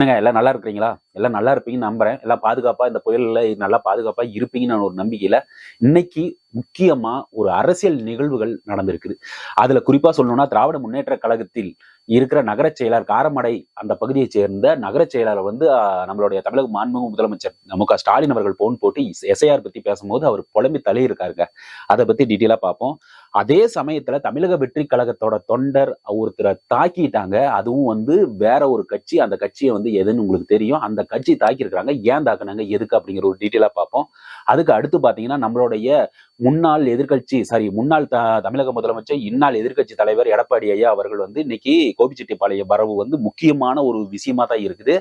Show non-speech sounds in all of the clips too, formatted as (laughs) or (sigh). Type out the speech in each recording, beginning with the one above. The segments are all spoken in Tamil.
என்னங்க எல்லாம் நல்லா இருக்கிறீங்களா? எல்லாம் நல்லா இருப்பீங்கன்னு நம்புறேன். எல்லாம் பாதுகாப்பா இந்த புயல்ல நல்லா பாதுகாப்பா இருப்பீங்கன்னு நான் ஒரு நம்பிக்கையில இன்னைக்கு முக்கியமா ஒரு அரசியல் நிகழ்வுகள் நடந்திருக்குது. அதுல குறிப்பா சொல்லணும்னா திராவிட முன்னேற்ற கழகத்தில் இருக்கிற நகர செயலர் காரமடை அந்த பகுதியை சேர்ந்த நகரச் செயலாளர் வந்து நம்மளுடைய தமிழக மாண்புமிகு முதலமைச்சர் மு க ஸ்டாலின் அவர்கள் போன் போட்டு எஸ்ஐஆர் பத்தி பேசும்போது அவர் புலம்பி தள்ளி இருக்காருங்க அதை பத்தி டீட்டெயிலா பார்ப்போம் அதே சமயத்துல தமிழக வெற்றி கழகத்தோட தொண்டர் ஒருத்தரை தாக்கிட்டாங்க. அதுவும் வந்து வேற ஒரு கட்சி. அந்த கட்சியை வந்து எதுன்னு உங்களுக்கு தெரியும். அந்த கட்சி தாக்கியிருக்காங்க ஏன் தாக்குனாங்க? எதுக்கு? அப்படிங்கிற ஒரு டீட்டெயிலா பார்ப்போம் அதுக்கு அடுத்து பார்த்தீங்கன்னா நம்மளுடைய முன்னாள் எதிர்க்கட்சி சாரி முன்னாள் த தமிழக முதலமைச்சர் இந்நாள் எதிர்கட்சி தலைவர் எடப்பாடி ஐயா அவர்கள் வந்து இன்னைக்கு கோபிச்செட்டிப்பாளையம் வரவு வந்து முக்கியமான ஒரு விஷயமா தான் இருக்குது.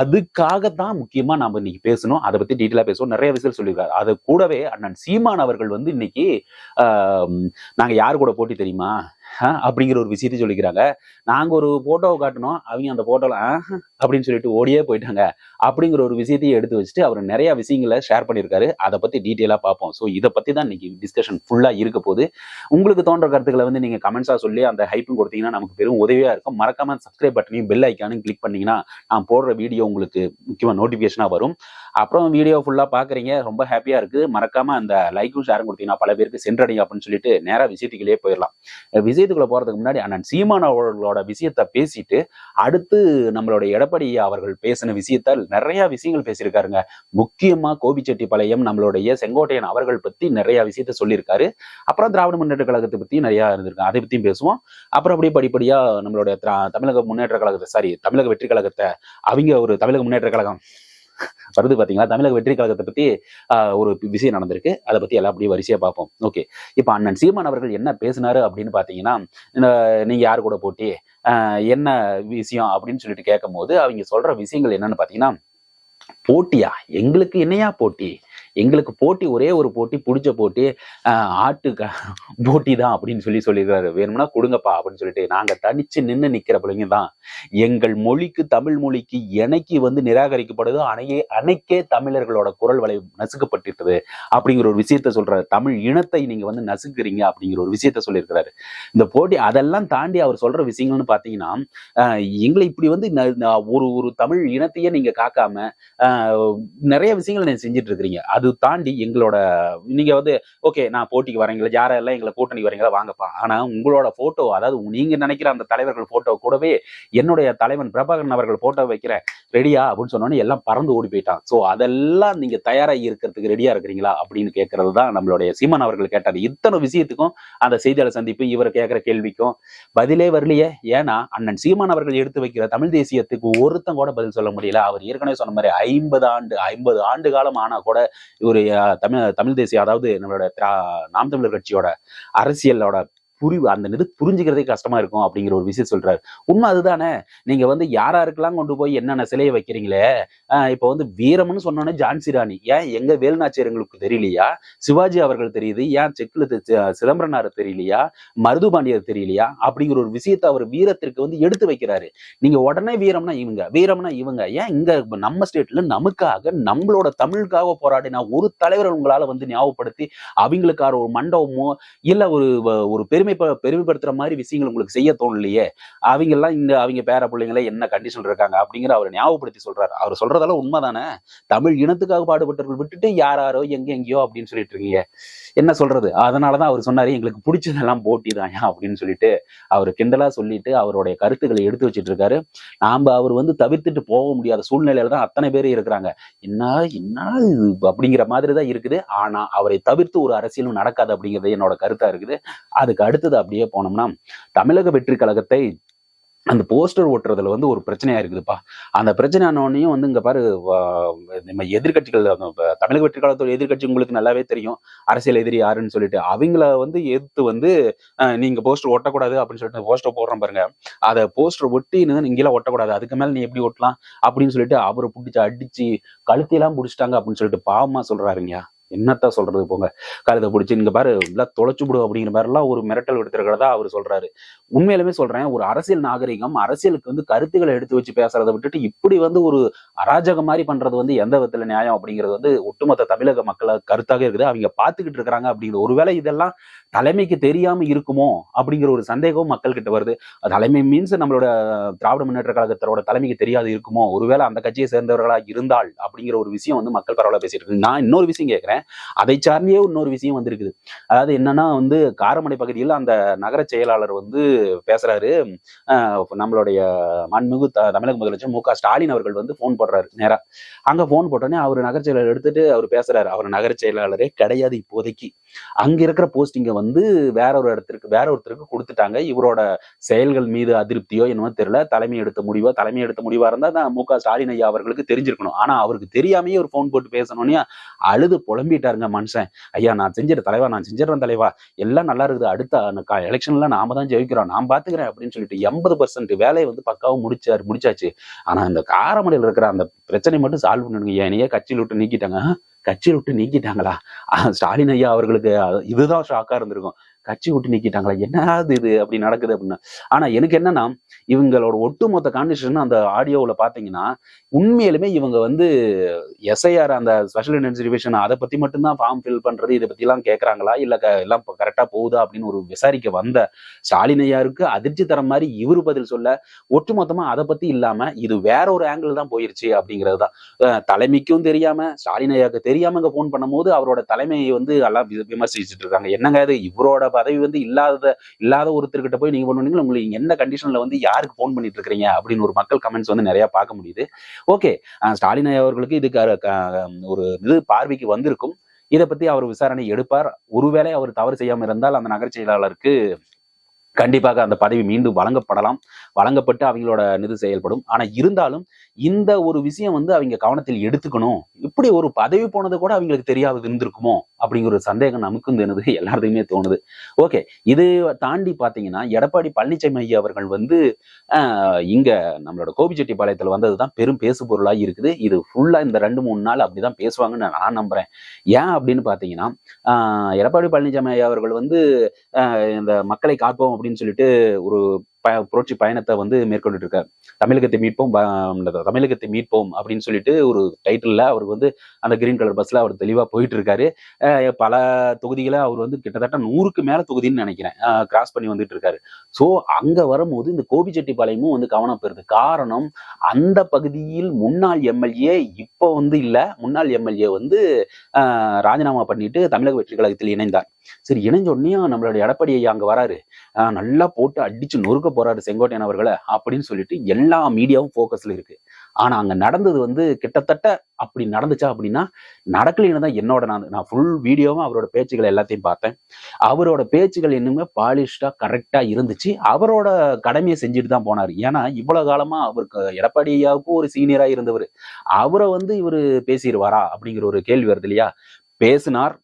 அதுக்காக தான் முக்கியமா நாம இன்னைக்கு பேசணும். அதை பத்தி டீட்டெயிலா பேசுவோம். நிறைய விஷயம் சொல்லியிருக்காரு. அது கூடவே அண்ணன் சீமான் அவர்கள் வந்து இன்னைக்கு நாங்கள் நாங்க யார் கூட போட்டி தெரியுமா? அப்படிங்கிற ஒரு விஷயத்தை சொல்லிக்கிறாங்க. நாங்கள் ஒரு போட்டோவை காட்டினோம் அவங்க அந்த ஃபோட்டோவில் ஆஹ், அப்படின்னு சொல்லிட்டு ஓடியே போயிட்டாங்க. அப்படிங்கிற ஒரு விஷயத்தையும் எடுத்து வச்சுட்டு அவர் நிறையா விஷயங்களை ஷேர் பண்ணியிருக்காரு. அதை பற்றி டீட்டெயிலாக பார்ப்போம். ஸோ இதை பற்றி தான் இன்னைக்கு டிஸ்கஷன் ஃபுல்லாக இருக்க போகுது. உங்களுக்கு தோன்ற கருத்துக்களை வந்து நீங்கள் கமெண்ட்ஸாக சொல்லி அந்த ஹைப்பும் கொடுத்தீங்கன்னா நமக்கு பெரும் உதவியாக இருக்கும். மறக்காம சப்ஸ்கிரைப் பட்டனையும் பெல் ஐக்கானும் கிளிக் பண்ணிங்கன்னா நான் போடுற வீடியோ உங்களுக்கு முக்கியமாக நோட்டிஃபிகேஷனாக வரும். அப்புறம் வீடியோ ஃபுல்லா பாக்குறீங்க ரொம்ப ஹாப்பியா இருக்கு. மறக்காம அந்த லைக்கும் ஷேரும் கொடுத்தீங்கன்னா பல பேருக்கு சென்றடையும் அப்படின்னு சொல்லிட்டு நேரா விஷயத்துக்குள்ளே போயிடலாம். விஷயத்துக்குள்ள போறதுக்கு முன்னாடி அண்ணன் சீமான் அவர்களோட விஷயத்தை பேசிட்டு அடுத்து நம்மளுடைய எடப்பாடி அவர்கள் பேசின விஷயத்தால் நிறைய விஷயங்கள் பேசியிருக்காருங்க. முக்கியமா கோபிச்செட்டிப்பாளையம் நம்மளுடைய செங்கோட்டையன் அவர்கள் பத்தி நிறையா விஷயத்த சொல்லியிருக்காரு. அப்புறம் திராவிட முன்னேற்ற கழகத்தை பற்றி நிறையா இருந்திருக்கு. அதை பற்றியும் பேசுவோம். அப்புறம் அப்படியே படிப்படியா நம்மளுடைய திரா- தமிழக முன்னேற்ற கழகத்தை சாரி தமிழக வெற்றி கழகத்தை அவங்க ஒரு தமிழக முன்னேற்ற கழகம். வருது பாத்தீங்களா? தமிழக வெற்றி கழகத்தை பத்தி ஆஹ், ஒரு விஷயம் நடந்திருக்கு. அதை பத்தி எல்லாம் அப்படியே வரிசையா பார்ப்போம். ஓகே. இப்போ அண்ணன் சீமான் அவர்கள் என்ன பேசினாரு அப்படின்னு பாத்தீங்கன்னா நீங்க யார் கூட போட்டி என்ன விஷயம் அப்படின்னு சொல்லிட்டு கேட்கும் போது அவங்க சொல்ற விஷயங்கள் என்னன்னு பாத்தீங்கன்னா போட்டியா? எங்களுக்கு என்னையா போட்டி? எங்களுக்கு போட்டி ஒரே ஒரு போட்டி பிடிச்ச போட்டி ஆட்டு போட்டி தான் அப்படின்னு சொல்லி சொல்லிடுறாரு. வேணும்னா கொடுங்கப்பா அப்படின்னு சொல்லிட்டு நாங்க தனிச்சு நின்று நிக்கிற பிள்ளைங்க தான். எங்கள் மொழிக்கு தமிழ் மொழிக்கு என்னைக்கு வந்து நிராகரிக்கப்படுதோ அணையே அன்னைக்கே தமிழர்களோட குரல் வலை நசுக்கப்பட்டிருக்குது அப்படிங்கிற ஒரு விஷயத்த சொல்றாரு. தமிழ் இனத்தை நீங்க வந்து நசுக்குறீங்க அப்படிங்கிற ஒரு விஷயத்த சொல்லியிருக்கிறாரு. இந்த போட்டி அதெல்லாம் தாண்டி அவர் சொல்ற விஷயங்கள்னு பாத்தீங்கன்னா ஆஹ், எங்களை இப்படி வந்து ஒரு ஒரு தமிழ் இனத்தையே நீங்க காக்காம ஆஹ், நிறைய விஷயங்கள் நீங்க செஞ்சுட்டு இருக்கிறீங்க. அது தாண்டி எங்களோட நீங்க வந்து ஓகே நான் போட்டிக்கு வரீங்களா யாரெல்லாம் எங்களை கூட்டணி வரீங்களா வாங்கப்பா. ஆனா உங்களோட போட்டோ அதாவது நீங்க நினைக்கிற அந்த தலைவர்கள் போட்டோ கூடவே என்னுடைய தலைவன் பிரபாகரன் அவர்கள் போட்டோ வைக்கிறேன் ரெடியா அப்படின்னு சொன்னோன்னே எல்லாம் பறந்து ஓடி போயிட்டான். சோ அதெல்லாம் நீங்க தயாராகி இருக்கிறதுக்கு ரெடியா இருக்கிறீங்களா அப்படின்னு கேட்கறது தான் நம்மளுடைய சீமான் அவர்கள் கேட்டார் இத்தனை விஷயத்துக்கும் அந்த செய்தியாளர் சந்திப்பு இவர் கேட்கிற கேள்விக்கும் பதிலே வரலையே. ஏன்னா அண்ணன் சீமான் அவர்கள் எடுத்து வைக்கிற தமிழ் தேசியத்துக்கு ஒருத்தன் கூட பதில் சொல்ல முடியல. அவர் ஏற்கனவே சொன்ன மாதிரி ஐம்பது ஆண்டு ஐம்பது ஆண்டு காலம் ஆனா கூட இவர் தமிழ் தமிழ் தேசிய அதாவது நம்மளோட நாம் தமிழர் கட்சியோட அரசியலோட புரிவு அந்த இது புரிஞ்சுக்கிறதே கஷ்டமா இருக்கும் அப்படிங்கிற ஒரு விஷயம் சொல்றாரு. உண்மை அதுதானே? நீங்க வந்து யாராருக்கெல்லாம் கொண்டு போய் என்னென்ன சிலையை வைக்கிறீங்களே? ஆஹ் இப்போ வந்து வீரம்னு சொன்னோன்னே ஜான்சி ராணி. ஏன் எங்க வேலுநாச்சியர்களுக்கு தெரியலையா? சிவாஜி அவர்கள் தெரியுது. ஏன் செக்கில் சிதம்பரனார் தெரியலையா? மருதுபாண்டியர் தெரியலையா? அப்படிங்கிற ஒரு விஷயத்த அவர் வீரத்திற்கு வந்து எடுத்து வைக்கிறாரு. நீங்க உடனே வீரம்னா இவங்க வீரம்னா இவங்க. ஏன் இங்க நம்ம ஸ்டேட்ல நமக்காக நம்மளோட தமிழுக்காக போராடினா ஒரு தலைவர் உங்களால வந்து ஞாபகப்படுத்தி அவங்களுக்கான ஒரு மண்டபமோ இல்ல ஒரு ஒரு பெருமை பெருமை பெருமைப்படுத்துற மாதிரி விஷயங்கள் உங்களுக்கு செய்ய தோணலையே அவங்க எல்லாம் இந்த அவங்க பேர பிள்ளைங்களே என்ன கண்டிஷன் இருக்காங்க அப்படிங்கிற அவர் ஞாபகப்படுத்தி சொல்றாரு. அவர் சொல்றதெல்லாம் உண்மைதானே? தமிழ் இனத்துக்காக பாடுபட்டவர்கள் விட்டுட்டு யாராரோ எங்க எங்கேயோ அப்படின்னு சொல்லிட்டு இருக்கீங்க. என்ன சொல்றது? அதனாலதான் அவர் சொன்னாரு எங்களுக்கு பிடிச்சதெல்லாம் போட்டி தான் அப்படின்னு சொல்லிட்டு அவர் கிண்டலா சொல்லிட்டு அவருடைய கருத்துக்களை எடுத்து வச்சிட்டு இருக்காரு. நாம அவர் வந்து தவிர்த்துட்டு போக முடியாத சூழ்நிலையில தான் அத்தனை பேர் இருக்கிறாங்க. என்ன என்ன இது அப்படிங்கிற மாதிரி தான் இருக்குது. ஆனா அவரை தவிர்த்து ஒரு அரசியலும் நடக்காது அப்படிங்கிறது என்னோட கருத்தா இருக்குது. அதுக்கு அடுத்தது அப்படியே போனோம்னா தமிழக வெற்றி கழகத்தை அந்த போஸ்டர் ஓட்டுறதுல வந்து ஒரு பிரச்சனையா இருக்குதுப்பா. அந்த பிரச்சனை ஆனோடனையும் வந்து இங்க பாரு நம்ம எதிர்கட்சிகள் தமிழக வெற்றி காலத்தோட எதிர்கட்சி உங்களுக்கு நல்லாவே தெரியும். அரசியல் எதிரி யாருன்னு சொல்லிட்டு அவங்கள வந்து எதிர்த்து வந்து நீங்க போஸ்டர் ஒட்டக்கூடாது அப்படின்னு சொல்லிட்டு போஸ்டர் போடுறோம் பாருங்க. அதை போஸ்டர் ஒட்டி இங்கெல்லாம் ஒட்டக்கூடாது. அதுக்கு மேல நீ எப்படி ஒட்டலாம்? அப்படின்னு சொல்லிட்டு அவரை பிடிச்சி அடிச்சு கழுத்தியெல்லாம் பிடிச்சிட்டாங்க அப்படின்னு சொல்லிட்டு பாவமா சொல்றாருங்க என்னத்தான் சொல்றது போங்க? கழுதை பிடிச்சி இங்க பாரு எல்லாம் தொலைச்சு விடு அப்படிங்கிற மாதிரிலாம் ஒரு மிரட்டல் எடுத்துருக்கிறதா அவர் சொல்றாரு. உண்மையிலுமே சொல்றேன் ஒரு அரசியல் நாகரிகம் அரசியலுக்கு வந்து கருத்துக்களை எடுத்து வச்சு பேசுறதை விட்டுட்டு இப்படி வந்து ஒரு அராஜகம் மாதிரி பண்றது வந்து எந்த விதத்துல நியாயம் அப்படிங்கிறது வந்து ஒட்டுமொத்த தமிழக மக்கள கருத்தாக இருக்குது. அவங்க பாத்துக்கிட்டு இருக்கிறாங்க அப்படிங்கிற ஒருவேளை இதெல்லாம் தலைமைக்கு தெரியாம இருக்குமோ அப்படிங்கிற ஒரு சந்தேகம் மக்கள் கிட்ட வருது தலைமை மீன்ஸ் நம்மளோட திராவிட முன்னேற்ற கழகத்தோட தலைமைக்கு தெரியாது இருக்குமோ? ஒருவேளை அந்த கட்சியை சேர்ந்தவர்களா இருந்தால் அப்படிங்கிற ஒரு விஷயம் வந்து மக்கள் பரவாயில்ல பேசிட்டு இருக்கு. நான் இன்னொரு விஷயம் கேட்கிறேன். அதை சார்ந்தே இன்னொரு விஷயம் வந்திருக்குது. அதாவது என்னன்னா வந்து காரமடை பகுதியில் அந்த நகர செயலாளர் வந்து பேசுறாரு. நம்மளுடைய மண்மிகு தமிழக முதலமைச்சர் மு க ஸ்டாலின் அவர்கள் வந்து ஃபோன் போடுறாரு நேரா. அங்க ஃபோன் போட்டோன்னே அவர் நகர செயலாளர் எடுத்துட்டு அவர் பேசுறாரு. அவர் நகர செயலாளரே கிடையாது இப்போதைக்கு. அங்க இருக்கிற போஸ்டிங்கை வந்து வேற ஒரு இடத்திற்கு வேற ஒருத்தருக்கு கொடுத்துட்டாங்க. இவரோட செயல்கள் மீது அதிருப்தியோ என்னமோ தெரியல. தலைமை எடுத்த முடிவோ தலைமை எடுத்த முடிவா இருந்தா தான் மு க ஸ்டாலின் ஐயா அவர்களுக்கு தெரிஞ்சிருக்கணும். ஆனா அவருக்கு தெரியாமையே ஒரு போன் போட்டு பேசணும்னே அழுது புலம்பிட்டாருங்க மனுஷன். ஐயா நான் செஞ்சிட தலைவா நான் செஞ்சிடறேன் தலைவா. எல்லாம் நல்லா இருக்குது. அடுத்த எலெக்ஷன்ல நாம தான் ஜெயிக்கிறோம். நான் பாத்துக்கிறேன் அப்படின்னு சொல்லிட்டு எண்பது பர்சன்ட் வேலையை வந்து பக்காவும் முடிச்சாரு முடிச்சாச்சு. ஆனா இந்த காரமடையில் இருக்கிற அந்த பிரச்சனை மட்டும் சால்வ் பண்ணுங்க ஏனையே கட்சியில் விட்டு நீக்கிட்டாங்க. கட்சியை கட்சியில் விட்டு நீக்கிட்டாங்களா? ஸ்டாலின் ஐயா அவர்களுக்கு இதுதான் ஷாக்கா இருந்திருக்கும். கட்சி விட்டு நீக்கிட்டாங்களா? என்னது இது? அப்படி நடக்குது அப்படின்னு. ஆனா எனக்கு என்னன்னா இவங்களோட ஒட்டுமொத்த கான்வர்சேஷன் அந்த ஆடியோவில் பார்த்தீங்கன்னா உண்மையிலுமே இவங்க வந்து எஸ்ஐஆர் அந்த ஸ்பெஷல் இன்டென்சிஃபிகேஷன் அதை பத்தி மட்டும்தான் ஃபார்ம் ஃபில் பண்றது இதை பத்தி எல்லாம் கேட்கறாங்களா இல்ல க- எல்லாம் கரெக்டா போகுதா? அப்படின்னு ஒரு விசாரிக்க வந்த ஸ்டாலின் ஐயாருக்கு அதிர்ச்சி தர மாதிரி இவரு பதில் சொல்ல ஒட்டுமொத்தமா அதை பத்தி இல்லாம இது வேற ஒரு ஆங்கிள் தான் போயிருச்சு அப்படிங்கிறது தான். தலைமைக்கும் தெரியாம ஸ்டாலின் ஐயாவுக்கு தெரியாம இங்க ஃபோன் பண்ணும்போது அவரோட தலைமையை வந்து எல்லாம் விமர்சிச்சுட்டு இருக்காங்க. என்னங்க இது? இவரோட பதவி வந்து இல்லாத இல்லாத ஒருத்தர்கிட்ட போய் நீங்க பண்ணுவீங்க உங்களுக்கு எந்த கண்டிஷன்ல வந்து யாருக்கு ஃபோன் பண்ணிட்டு இருக்கிறீங்க அப்படின்னு ஒரு மக்கள் கமெண்ட்ஸ் வந்து நிறைய பார்க்க முடியுது. ஓகே ஸ்டாலின் அவர்களுக்கு இதுக்கு ஒரு இது பார்வைக்கு வந்திருக்கும். இதை பத்தி அவர் விசாரணை எடுப்பார். ஒருவேளை அவர் தவறு செய்யாம இருந்தால் அந்த நகர செயலாளருக்கு கண்டிப்பாக அந்த பதவி மீண்டும் வழங்கப்படலாம். வழங்கப்பட்டு அவங்களோட நிதி செயல்படும். ஆனா இருந்தாலும் இந்த ஒரு விஷயம் வந்து அவங்க கவனத்தில் எடுத்துக்கணும். இப்படி ஒரு பதவி போனது கூட அவங்களுக்கு தெரியாது இருந்திருக்குமோ? அப்படிங்கிற ஒரு சந்தேகம் நமக்கும் தோணுது (laughs) எல்லாருக்குமே தோணுது. ஓகே இது தாண்டி பார்த்தீங்கன்னா எடப்பாடி பழனிசாமி ஐயா அவர்கள் வந்து ஆஹ், இங்க நம்மளோட கோபிச்செட்டிப்பாளையத்துல வந்ததுதான் பெரும் பேசு பொருளா இருக்குது. இது ஃபுல்லா இந்த ரெண்டு மூணு நாள் அப்படிதான் பேசுவாங்கன்னு நான் நம்புறேன். ஏன் அப்படின்னு பார்த்தீங்கன்னா எடப்பாடி பழனிசாமி ஐயா அவர்கள் வந்து ஆஹ், இந்த மக்களை காப்போம் அப்படின்னு சொல்லிட்டு ஒரு ப புரட்சி பயணத்தை வந்து மேற்கொண்டுட்டு இருக்கார் தமிழகத்தை மீட்போம் தமிழகத்தை மீட்போம் அப்படின்னு சொல்லிட்டு ஒரு டைட்டிலில் அவருக்கு வந்து அந்த கிரீன் கலர் பஸ்ல அவர் தெளிவாக போயிட்டு இருக்காரு பல தொகுதிகளை அவர் வந்து கிட்டத்தட்ட நூறுக்கு மேல தொகுதின்னு நினைக்கிறேன். கிராஸ் பண்ணி வந்துட்டு இருக்காரு ஸோ அங்க வரும்போது இந்த கோபிச்செட்டிப்பாளையமும் வந்து கவனம் பெறுது. காரணம் அந்த பகுதியில் முன்னாள் எம்எல்ஏ இப்போ வந்து இல்லை. முன்னாள் எம்எல்ஏ வந்து ராஜினாமா பண்ணிட்டு தமிழக வெற்றி கழகத்தில் இணைந்தார். சரி இணைஞ்ச உடனே நம்மளுடைய எடப்பாடி ஐயா அங்க வராரு. ஆஹ் நல்லா போட்டு அடிச்சு நொறுக்க போறாரு செங்கோட்டையன் அவர்களை அப்படின்னு சொல்லிட்டு எல்லா மீடியாவும் ஃபோக்கஸ்ல இருக்கு. ஆனா அங்க நடந்தது வந்து கிட்டத்தட்ட அப்படி நடந்துச்சா அப்படின்னா நடக்கலைன்னு தான் என்னோட நான் நான் ஃபுல் வீடியோவும் அவரோட பேச்சுகள் எல்லாத்தையும் பார்த்தேன். அவரோட பேச்சுகள் இன்னுமே பாலிஷ்டா கரெக்டா இருந்துச்சு. அவரோட கடமையை செஞ்சுட்டு தான் போனார். ஏன்னா இவ்வளவு காலமா அவருக்கு எடப்பாடி ஐயாவுக்கும் ஒரு சீனியரா இருந்தவர். அவரை வந்து இவர் பேசிடுவாரா அப்படிங்கிற ஒரு கேள்வி வருது இல்லையா? பேசினார்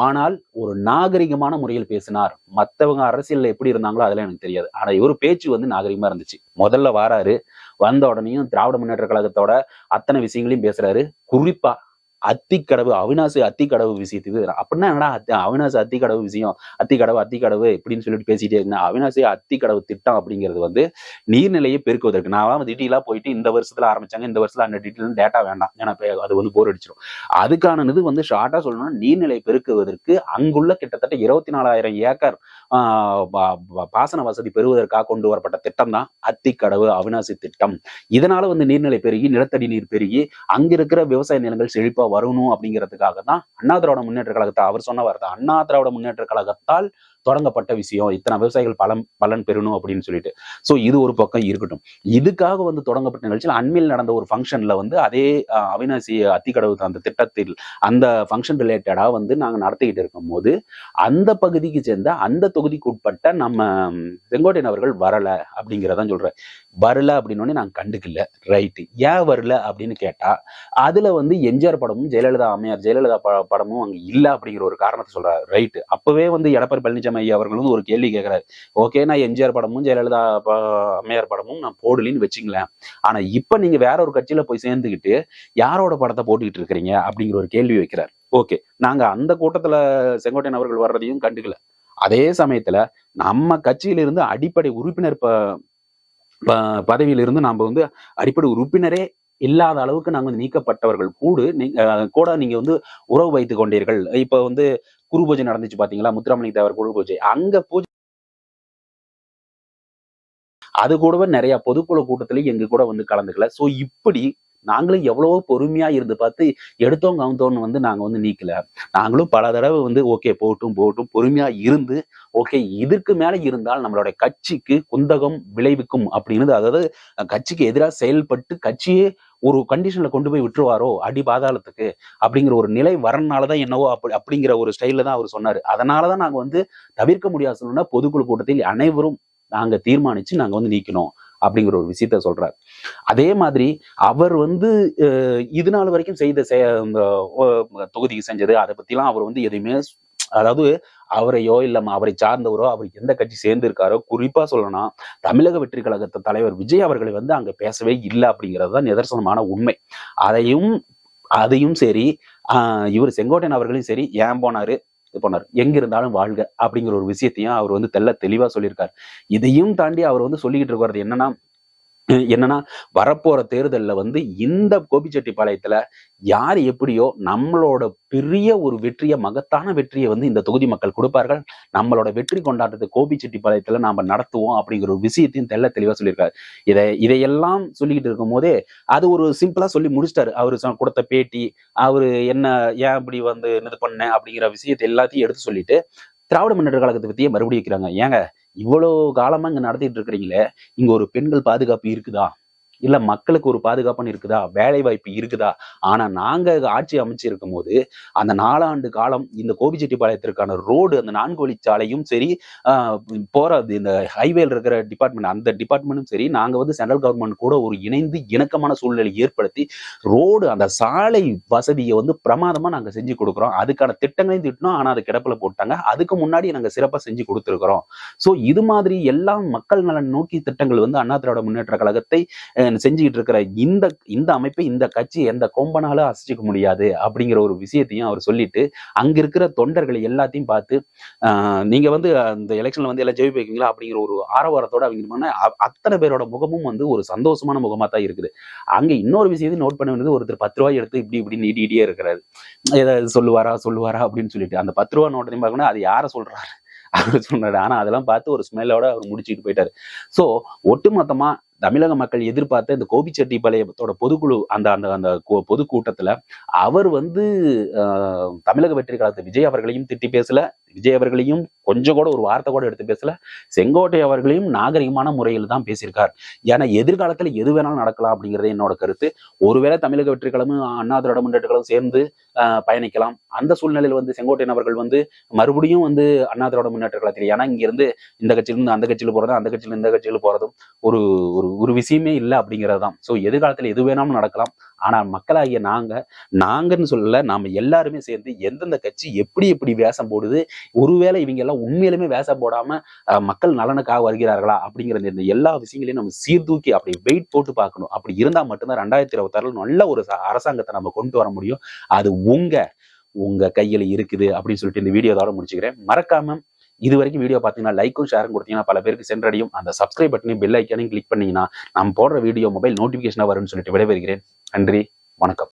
ஆனால் ஒரு நாகரிகமான முறையில் பேசினார். மத்தவங்க அரசியல்ல எப்படி இருந்தாங்களோ அதெல்லாம் எனக்கு தெரியாது. ஆனா இவர் பேச்சு வந்து நாகரிகமா இருந்துச்சு. முதல்ல வாராரு வந்த உடனேயும் திராவிட முன்னேற்ற கழகத்தோட அத்தனை விஷயங்களையும் பேசுறாரு. குறிப்பா அத்திக்கடவு அவினாசி அத்திக்கடவு விஷயத்துக்கு அப்படின்னா என்னடா அவினாசி அத்திக்கடவு விஷயம்? அத்திக்கடவு அத்திக்கடவு இப்படின்னு சொல்லிட்டு பேசிட்டே இருந்தேன். அவினாசி அத்திக்கடவு திட்டம் அப்படிங்கிறது வந்து நீர்நிலையை பெருக்குவதற்கு. நான் டீட்டெயிலா போயிட்டு இந்த வருஷத்துல ஆரம்பிச்சாங்க இந்த வருஷத்துல அந்த டீட்டெயில் டேட்டா வேண்டாம். ஏன்னா அது வந்து போர் அடிச்சிடும் அதுக்கான இது வந்து ஷார்ட்டா சொல்லணும்னா நீர்நிலை பெருக்குவதற்கு அங்குள்ள கிட்டத்தட்ட இருபத்தி நாலாயிரம் ஏக்கர் பாசன வசதி பெறுவதற்காக கொண்டு வரப்பட்ட திட்டம் தான் அத்திக்கடவு அவினாசி திட்டம். இதனால வந்து நீர்நிலை பெருகி நிலத்தடி நீர் பெருகி அங்க இருக்கிற விவசாய நிலங்கள் செழிப்பா வரணும் அப்படிங்கிறதுக்காக தான் அண்ணா திராவிட முன்னேற்ற கழகத்தை அவர் சொன்ன வார்த்தை அண்ணா திராவிட முன்னேற்ற கழகத்தால் தொடங்கப்பட்ட விஷயம். இத்தனை விவசாயிகள் பலன் பலன் பெறணும் அப்படின்னு சொல்லிட்டு. சோ இது ஒரு பக்கம் இருக்கட்டும். இதுக்காக வந்து தொடங்கப்பட்ட நிகழ்ச்சியில் அண்மையில் நடந்த ஒரு ஃபங்க்ஷன்ல வந்து அதே அவினாசி அத்திக்கடவு அந்த திட்டத்தில் அந்த ஃபங்க்ஷன் ரிலேட்டடா வந்து நாங்க நடத்திக்கிட்டு இருக்கும் போது அந்த பகுதிக்கு சேர்ந்த அந்த தொகுதிக்கு உட்பட்ட நம்ம செங்கோட்டையன் அவர்கள் வரல அப்படிங்கிறதான் சொல்றேன் வரல அப்படின்னு நான் கண்டுக்கல. ரைட்டு ஏன் வரல அப்படின்னு கேட்டா அதுல வந்து எம்ஜிஆர் படமும் ஜெயலலிதா அம்மையார் ஜெயலலிதா படமும் அங்க இல்ல அப்படிங்கிற ஒரு காரணத்தை சொல்றாரு. ரைட்டு அப்பவே வந்து எடப்பாடி பழனிசாமி ஐயா அவர்களும் ஒரு கேள்வி கேட்கிறாரு ஓகே நான் எம்ஜிஆர் படமும் ஜெயலலிதா அம்மையார் படமும் நான் போடலின்னு வச்சுங்களேன். ஆனா இப்ப நீங்க வேற ஒரு கட்சியில போய் சேர்ந்துக்கிட்டு யாரோட படத்தை போட்டுக்கிட்டு இருக்கிறீங்க அப்படிங்கிற ஒரு கேள்வி வைக்கிறார். ஓகே நாங்க அந்த கூட்டத்துல செங்கோட்டையன் அவர்கள் வர்றதையும் கண்டுக்கல. அதே சமயத்துல நம்ம கட்சியிலிருந்து அடிப்படை உறுப்பினர் ப பதவியிலிருந்து நாம வந்து அடிப்படை உறுப்பினரே இல்லாத அளவுக்கு நாங்க வந்து நீக்கப்பட்டவர்கள். கூட நீங்க கூட நீங்க வந்து உறவு வைத்து கொண்டீர்கள். இப்ப வந்து குரு பூஜை நடந்துச்சு பாத்தீங்களா? முத்துராமலிங்க தேவர் குரு பூஜை. அங்க பூஜை அது கூடவே நிறைய பொதுக்குழு கூட்டத்திலையும் எங்க கூட வந்து கலந்துக்கல. சோ இப்படி நாங்களும் எவ்வளவோ பொறுமையா இருந்து பார்த்து எடுத்தோம் கவுந்தோன்னு வந்து நாங்க வந்து நீக்கல. நாங்களும் பல தடவை வந்து ஓகே போட்டும் போட்டும் பொறுமையா இருந்து ஓகே இதற்கு மேல இருந்தால் நம்மளோட கட்சிக்கு குந்தகம் விளைவிக்கும் அப்படின்னு அதாவது கட்சிக்கு எதிராக செயல்பட்டு கட்சியே ஒரு கண்டிஷன்ல கொண்டு போய் விட்டுருவாரோ அடி பாதாளத்துக்கு அப்படிங்கிற ஒரு நிலை வரனாலதான் என்னவோ அப்படி அப்படிங்கிற ஒரு ஸ்டைல்ல தான் அவர் சொன்னாரு. அதனாலதான் நாங்க வந்து தவிர்க்க முடியாத சொல்லணும்னா பொதுக்குழு கூட்டத்தில் அனைவரும் நாங்க தீர்மானிச்சு நாங்க வந்து நீக்கணும். அப்படிங்கிற ஒரு விஷயத்த சொல்றாரு. அதே மாதிரி அவர் வந்து இது நாள் வரைக்கும் செய்த இந்த தொகுதிக்கு செஞ்சது அதை பத்திலாம் அவர் வந்து எதையுமே அதாவது அவரையோ இல்லை அவரை சார்ந்தவரோ அவர் எந்த கட்சி சேர்ந்து இருக்காரோ குறிப்பா சொல்லணும்னா தமிழக வெற்றி கழகத்தை தலைவர் விஜய் அவர்களை வந்து அங்க பேசவே இல்லை அப்படிங்கிறது தான் நிதர்சனமான உண்மை. அதையும் அதையும் சரி இவர் செங்கோட்டையன் அவர்களையும் சரி ஏன் போனாரு? இது போனார். எங்க இருந்தாலும் வாழ்க அப்படிங்கிற ஒரு விஷயத்தையும் அவர் வந்து தெள்ள தெளிவா சொல்லியிருக்காரு. இதையும் தாண்டி அவர் வந்து சொல்லிக்கிட்டு இருக்கிறது என்னன்னா என்னன்னா வரப்போற தேர்தல்ல வந்து இந்த கோபிச்செட்டிப்பாளையத்துல யார் எப்படியோ நம்மளோட பெரிய ஒரு வெற்றியை மகத்தான வெற்றியை வந்து இந்த தொகுதி மக்கள் கொடுப்பார்கள். நம்மளோட வெற்றி கொண்டாட்டத்தை கோபிச்செட்டிப்பாளையத்துல நாம நடத்துவோம் அப்படிங்கிற ஒரு விஷயத்தையும் தெள்ள தெளிவா சொல்லியிருக்காரு. இதை இதையெல்லாம் சொல்லிக்கிட்டு இருக்கும் போதே அது ஒரு சிம்பிளா சொல்லி முடிச்சிட்டாரு. அவரு கொடுத்த பேட்டி அவரு என்ன ஏன் இப்படி வந்து இது பண்ண அப்படிங்கிற விஷயத்தை எல்லாத்தையும் எடுத்து சொல்லிட்டு திராவிட முன்னேற்ற கழகத்தை பத்தியே மறுபடியும் வைக்கிறாங்க. ஏங்க இவ்வளோ காலமா இங்க நடத்திட்டு இருக்கிறீங்களே இங்க ஒரு பெண்கள் பாதுகாப்பு இருக்குதா? இல்ல மக்களுக்கு ஒரு பாதுகாப்புன்னு இருக்குதா? வேலை வாய்ப்பு இருக்குதா? ஆனா நாங்க ஆட்சி அமைச்சிருக்கும் போது அந்த நாலாண்டு காலம் இந்த கோபிச்செட்டிப்பாளையத்திற்கான ரோடு அந்த நான்கு வழிச்சாலையும் சரி ஆஹ் போறது இந்த ஹைவேல இருக்கிற டிபார்ட்மெண்ட் அந்த டிபார்ட்மெண்ட்டும் சரி நாங்க வந்து சென்ட்ரல் கவர்மெண்ட் கூட ஒரு இணைந்து இணக்கமான சூழ்நிலை ஏற்படுத்தி ரோடு அந்த சாலை வசதியை வந்து பிரமாதமா நாங்க செஞ்சு கொடுக்குறோம். அதுக்கான திட்டங்களையும் திட்டினோம். ஆனா அது கிடப்புல போட்டாங்க. அதுக்கு முன்னாடி நாங்க சிறப்பா செஞ்சு கொடுத்துருக்குறோம். சோ இது மாதிரி எல்லாம் மக்கள் நலன் நோக்கி திட்டங்கள் வந்து அண்ணா திராவிட முன்னேற்ற கழகத்தை செஞ்சுக்கிட்டு இருக்கிற இந்த இந்த அமைப்பை இந்த கட்சி எந்த கொம்பனாலும் அசைச்சிக்க முடியாது அப்படிங்கிற ஒரு விஷயத்தையும் அவர் சொல்லிட்டு அங்க இருக்கிற தொண்டர்களை எல்லாத்தையும் பார்த்து நீங்க வந்து அந்த எலெக்ஷன்ல வந்து எல்லாம் ஜெயிப்பீங்களா அப்படிங்கிற ஒரு ஆரவாரத்தோட அவங்க அத்தனை பேரோட முகமும் வந்து ஒரு சந்தோஷமான முகமா தான் இருக்குது. அங்க இன்னொரு விஷயத்தையும் நோட் பண்ண வேண்டியது ஒருத்தர் பத்து ரூபாய் எடுத்து இப்படி இப்படி நீட்டிகிட்டே இருக்கிறாரு. ஏதாவது சொல்லுவாரா சொல்லுவாரா அப்படின்னு சொல்லிட்டு அந்த பத்து ரூபா நோட்டையும் பார்க்கணும் அது யாரை சொல்றாரு? அவர் சொன்னாரு. ஆனா அதெல்லாம் பார்த்து ஒரு ஸ்மெல்லோட அவர் முடிச்சுட்டு போயிட்டாரு. சோ ஒட்டுமொத்தமா தமிழக மக்கள் எதிர்பார்த்த இந்த கோபிச்செட்டிப்பாளையத்தோட பொதுக்குழு அந்த அந்த அந்த பொ- பொதுக்கூட்டத்துல அவர் வந்து ஆஹ், தமிழக வெற்றி காலத்து விஜய் அவர்களையும் திட்டி பேசல. விஜய் அவர்களையும் கொஞ்சம் கூட ஒரு வார்த்தை கூட எடுத்து பேசல. செங்கோட்டை அவர்களையும் நாகரிகமான முறையில் தான் பேசியிருக்கார். ஏன்னா எதிர்காலத்துல எது வேணாலும் நடக்கலாம் அப்படிங்கிறது என்னோட கருத்து. ஒருவேளை தமிழக வெற்றி அண்ணா திராவிட முன்னேற்ற சேர்ந்து பயணிக்கலாம். அந்த சூழ்நிலையில் வந்து செங்கோட்டையன் அவர்கள் வந்து மறுபடியும் வந்து அண்ணா திராவிட முன்னேற்ற கழகத்தில். ஏன்னா இங்க இருந்து இந்த கட்சியிலிருந்து அந்த கட்சியில் போறதும் அந்த கட்சியில இந்த கட்சியில் போறதும் ஒரு ஒரு ஒரு விஷயமே இல்லை அப்படிங்கிறது தான் ஸோ எதிர்காலத்தில் எது வேணாலும் நடக்கலாம். ஆனால் மக்களாகிய நாங்க நாங்கன்னு சொல்லல நாம எல்லாருமே சேர்ந்து எந்தெந்த கட்சி எப்படி எப்படி வேஷம் போடுது ஒருவேளை இவங்க எல்லாம் உண்மையிலுமே வேஷம் போடாம மக்கள் நலனுக்காக வருகிறார்களா அப்படிங்கிற இந்த- எல்லா விஷயங்களையும் நம்ம சீர்தூக்கி அப்படி வெயிட் போட்டு பார்க்கணும். அப்படி இருந்தா மட்டும்தான் ரெண்டாயிரத்தி இருபத்தாறுல நல்ல ஒரு அரசாங்கத்தை நம்ம கொண்டு வர முடியும். அது உங்க உங்க கையில இருக்குது அப்படின்னு சொல்லிட்டு இந்த வீடியோ இதோட முடிச்சுக்கிறேன். மறக்காம இது வரைக்கும் வீடியோ பார்த்தீங்கன்னா லைக்கும் ஷேரும் கொடுத்தீங்கன்னா பல பேருக்கு சென்றடையும். அந்த சப்ஸ்கிரைப் பட்டனையும் பெல் ஐக்கானையும் கிளிக் பண்ணீங்கன்னா நான் போடுற வீடியோ மொபைல் நோட்டிஃபிகேஷனாக வரும்னு சொல்லிட்டு விடைபெறுகிறேன். நன்றி வணக்கம்.